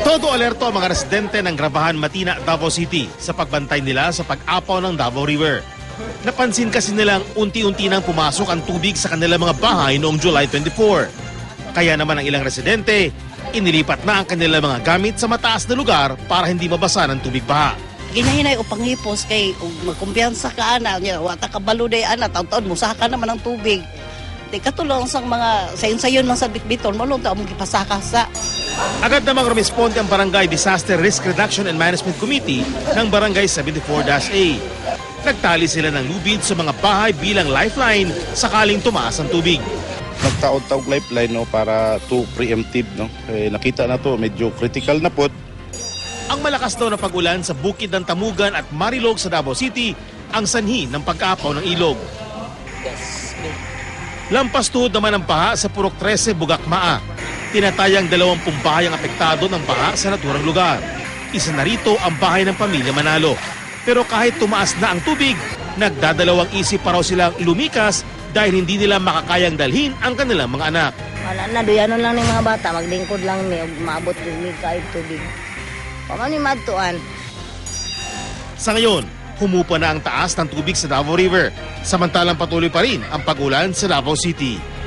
Todo alerto ang mga residente ng Grabahan Matina, Davao City sa pagbantay nila sa pag-apaw ng Davao River. Napansin kasi nilang unti-unti nang pumasok ang tubig sa kanilang mga bahay noong July 24. Kaya naman ang ilang residente, inilipat na ang kanilang mga gamit sa mataas na lugar para hindi mabasa ng tubig baha. Ginahinay o panghipos kay magkumpiyansa ka ana wata ka baluday ana taon-taon musaka naman ang tubig. Di katulong sang mga sayon-sayon lang sa bitbiton malong ta mong gipasaka sa Agad namang rumisponde ang Barangay Disaster Risk Reduction and Management Committee ng Barangay 74-A. Nagtali sila ng lubid sa mga bahay bilang lifeline sakaling tumaas ang tubig. nagtaon-taog lifeline no para to preemptive no eh, nakita na to medyo critical na po Ang malakas daw na pag-ulan sa bukid ng Tamugan at Marilog sa Davao City ang sanhi ng pagkaapaw ng ilog. Lampas tuhod naman ang baha sa Purok 13, Bugakmaa. Tinatayang 20 bahay ang apektado ng baha sa naturang lugar. Isa na rito ang bahay ng pamilya Manalo. Pero kahit tumaas na ang tubig, nagdadalawang isip pa raw silang lumikas dahil hindi nila makakayang dalhin ang kanilang mga anak. Wala na, duyanon lang ni mga bata, maglingkod lang ni, ug maabot ni kahit tubig. Paman ni madtuan. Sa ngayon, humupa na ang taas ng tubig sa Davao River, samantalang patuloy pa rin ang pag-ulan sa Davao City.